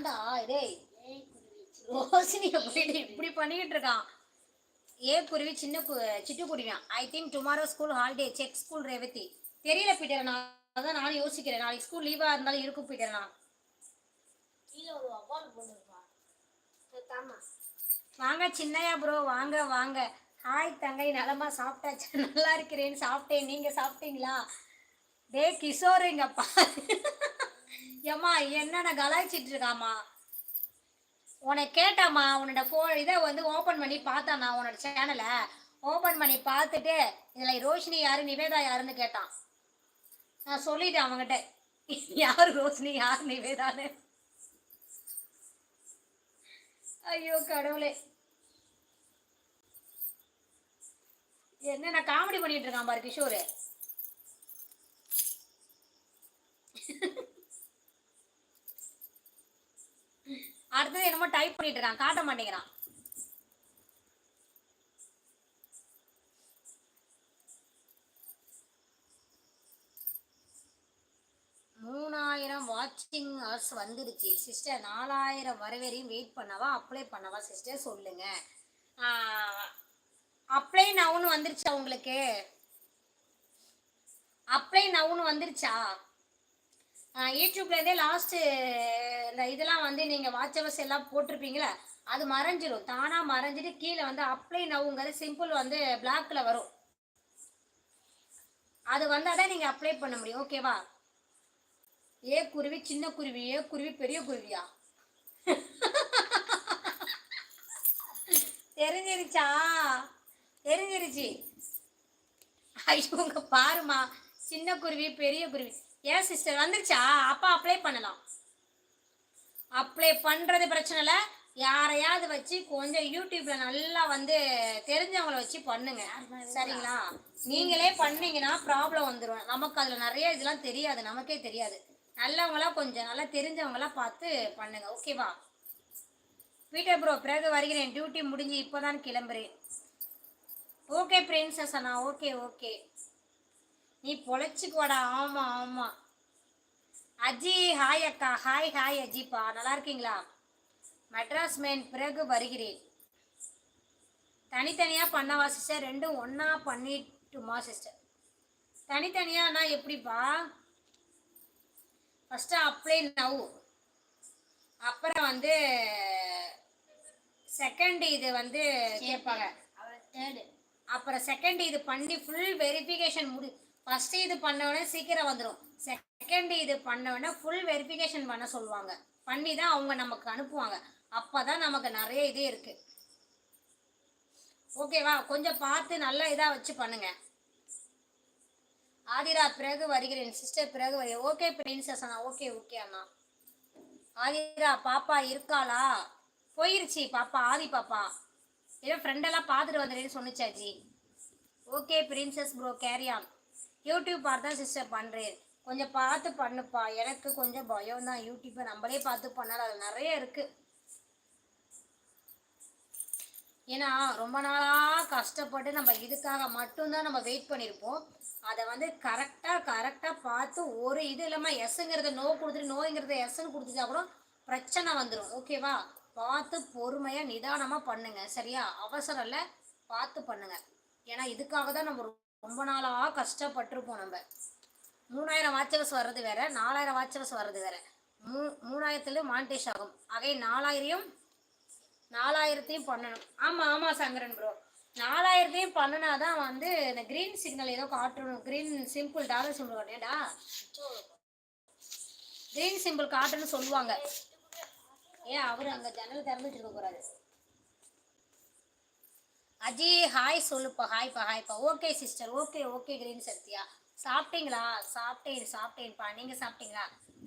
ஏன்டா டேய் ரோஷினிய போயிட்டு இப்படி பண்ணிக்கிட்டு இருக்கான். ஏ குருவி சின்ன கு சிட்டுக்குருவியான் I think tomorrow school holiday check school Revathi தெரியல பீட்டர் நான் அதான் நானும் யோசிக்கிறேன். நாளைக்கு ஸ்கூல் லீவாக இருந்தாலும் இருக்கும் பீட்டர் நான். வாங்க சின்னையா ப்ரோ வாங்க வாங்க. ஹாய் தங்கை. நலமா சாப்பிட்டாச்சு. நல்லா இருக்கிறேன். சாப்பிட்டேன். நீங்க சாப்பிட்டீங்களா? டே கிஷோர் இங்க பாரு. ஏம்மா என்னென்ன கலாய்ச்சிட்டு இருக்காமா உன்னை கேட்டாம்மா உன்னோட ஃபோன் இதை வந்து ஓப்பன் பண்ணி பார்த்தானா உன்னோட சேனலை ஓப்பன் பண்ணி பார்த்துட்டு இதில் ரோஷினி யாரு நிவேதா யாருன்னு கேட்டான். நான் சொல்லிட்டேன் அவங்ககிட்ட யார் ரோஷினி யார் நிவேதான்னு. ஐயோ கடவுளே. என்ன நான் காமெடி பண்ணிட்டு இருக்கான் பாரு கிஷோரு. அடுத்தது என்னமோ டைப் பண்ணிட்டு இருக்கான் காட்ட மாட்டேங்கிறான். மூணாயிரம் வாட்சிங் ஹவர்ஸ் வந்துருச்சு. சிஸ்டர் நாலாயிரம் வர வரையும் வெயிட் பண்ணவா? அப்ளை பண்ணவா சிஸ்டர் சொல்லுங்க. அப்ளை நவுன்னு வந்துருச்சா உங்களுக்கு? அப்ளை நவுன்னு வந்துருச்சா? யூடியூப்லேருந்தே லாஸ்ட்டு இந்த இதெல்லாம் வந்து நீங்கள் வாட்சவர்ஸ் எல்லாம் போட்டிருப்பீங்களே அது மறைஞ்சிரும். தானாக மறைஞ்சிட்டு கீழே வந்து அப்ளை நவுங்கிறது சிம்பிள் வந்து பிளாக்ல வரும். அது வந்தால் தான் நீங்கள் அப்ளை பண்ண முடியும் ஓகேவா ஏ குருவி சின்ன குருவி ஏ குருவி பெரிய குருவியா? தெரிஞ்சிருச்சா? தெரிஞ்சிருச்சு. ஐயோ உங்க பாருமா சின்ன குருவி பெரிய குருவி. ஏன் சிஸ்டர் வந்துருச்சா? அப்பா அப்ளை பண்ணலாம். அப்ளை பண்ணுறது பிரச்சனை இல்லை. யாரையாவது வச்சு கொஞ்சம் யூடியூப்ல நல்லா வந்து தெரிஞ்சவங்கள வச்சு பண்ணுங்க. சரிங்களா? நீங்களே பண்ணீங்கன்னா ப்ராப்ளம் வந்துடும் நமக்கு அதில் நிறைய இதெல்லாம் தெரியாது. நமக்கே தெரியாது. நல்லவங்களாம் கொஞ்சம் நல்லா தெரிஞ்சவங்களாம் பார்த்து பண்ணுங்க. ஓகேவா பீட்டர் ப்ரோ பிறகு வருகிறேன். டியூட்டி முடிஞ்சு இப்போதான் கிளம்புறேன். ஓகே பிரின்சஸ் அண்ணா. ஓகே ஓகே நீ பொழைச்சிக்குவாடா. ஆமா ஆமா. அஜி ஹாய் அக்கா. ஹாய் ஹாய் அஜிப்பா. நல்லா இருக்கீங்களா? மெட்ராஸ் மேன் பிறகு வருகிறேன். தனித்தனியா பண்ணவா சிஸ்டர் ரெண்டும் ஒண்ணா பண்ணிட்டுமா சிஸ்டர் தனித்தனியானா எப்படிப்பா? ஃபஸ்ட்டு அப்ளை நவ் அப்புறம் வந்து செகண்ட் இது வந்து கேட்பாங்க. அப்புறம் செகண்ட் இது பண்ணி ஃபுல் வெரிஃபிகேஷன் முடி ஃபஸ்ட்டு இது பண்ண சீக்கிரம் வந்துடும் செகண்ட் இது பண்ணவொடனே ஃபுல் வெரிஃபிகேஷன் பண்ண சொல்லுவாங்க. பண்ணி தான் அவங்க நமக்கு அனுப்புவாங்க. அப்போ தான் நமக்கு நிறைய இது இருக்குது ஓகேவா கொஞ்சம் பார்த்து நல்லா இதாக வச்சு பண்ணுங்க. ஆதிரா பிறகு வருகிறேன். சிஸ்டர் பிறகு வருகிறேன் ஓகே பிரின்சஸ் அண்ணா. ஓகே ஓகே அண்ணா. ஆதிரா பாப்பா இருக்காளா? போயிருச்சு பாப்பா ஆதி பாப்பா. ஏதோ ஃப்ரெண்டெல்லாம் பார்த்துட்டு வந்துடுறேன்னு சொன்னிச்சாச்சி. Okay princess bro carry on YouTube பார்த்து தான் சிஸ்டர் பண்ணுறேன் கொஞ்சம் பார்த்து பண்ணுப்பா. எனக்கு கொஞ்சம் பயம் தான். யூடியூப்பை நம்மளே பார்த்து பண்ணாலும் அது நிறைய இருக்குது ஏன்னா ரொம்ப நாளாக கஷ்டப்பட்டு நம்ம இதுக்காக மட்டும்தான் நம்ம வெயிட் பண்ணியிருப்போம் அதை வந்து கரெக்டாக கரெக்டாக பார்த்து ஒரு இது இல்லாமல் எஸ்ங்கிறத நோ கொடுத்துட்டு நோய்ங்கிறத எஸ்ன்னு கொடுத்துட்டா கூட பிரச்சனை வந்துடும் ஓகேவா பார்த்து பொறுமையாக நிதானமாக பண்ணுங்கள் சரியா? அவசரம் இல்லை. பார்த்து பண்ணுங்கள் ஏன்னா இதுக்காக தான் நம்ம ரொம்ப நாளாக கஷ்டப்பட்டிருப்போம் நம்ம. மூணாயிரம் வாட்சவர்ஸ் வர்றது வேற நாலாயிரம் வாட்சவர்ஸ் வர்றது வேற. மூ மூணாயிரத்துல மானிட்டேஷ் ஆகும். ஆகவே நாலாயிரம் நாலாயிரத்தையும் பண்ணணும். ஆமா ஆமா சங்கரன் ப்ரோ நாலாயிரத்தையும் பண்ணினாதான் வந்து இந்த கிரீன் சிக்னல் ஏதோ காட்டணும். கிரீன் சிம்பிள் டாலர் சிம்பிள் காட்டியடா கிரீன் சிம்பிள் காட்டணும்னு சொல்லுவாங்க. ஏன் அவர் அங்க ஜன்னல் திறந்துட்டு இருக்க கூடாது அஜி ஹாய் சொல்லுப்பா ஹாய்ப்பா ஹாய்ப்பா okay sister okay okay green Sathya. சாப்பிட்டீங்களா? சாப்பிட்டேன் சாப்பிட்டேன்ப்பா. நீங்க சாப்பிட்டீங்களா?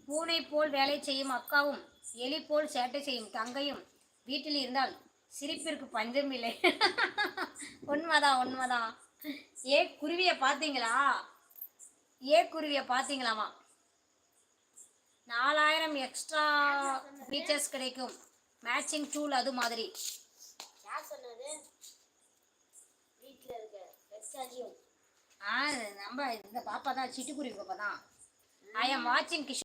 பூனை போல் வேலை செய்யும் அக்காவும் எலி போல் சேட்டை செய்யும் தங்கையும் வீட்டில் இருந்தால் சிரிப்பிற்கு பஞ்சம் இல்லை. உண்மைதான் உண்மைதான் ஏ குருவியை பார்த்தீங்களா? ஏ குருவியை பார்த்தீங்களாமா? நாலாயிரம் எக்ஸ்ட்ரா ஃபீச்சர்ஸ் கிடைக்கும். மேட்சிங் டூல் அது மாதிரி யார் சொன்னது வீட்டில் இருக்க வெச்சாஜியும் ஆ நம்ம இந்த பாப்பா தான் சிட்டுக்குருவி பாப்பா தான். ஐ எம் வாட்சிங் கிஷ்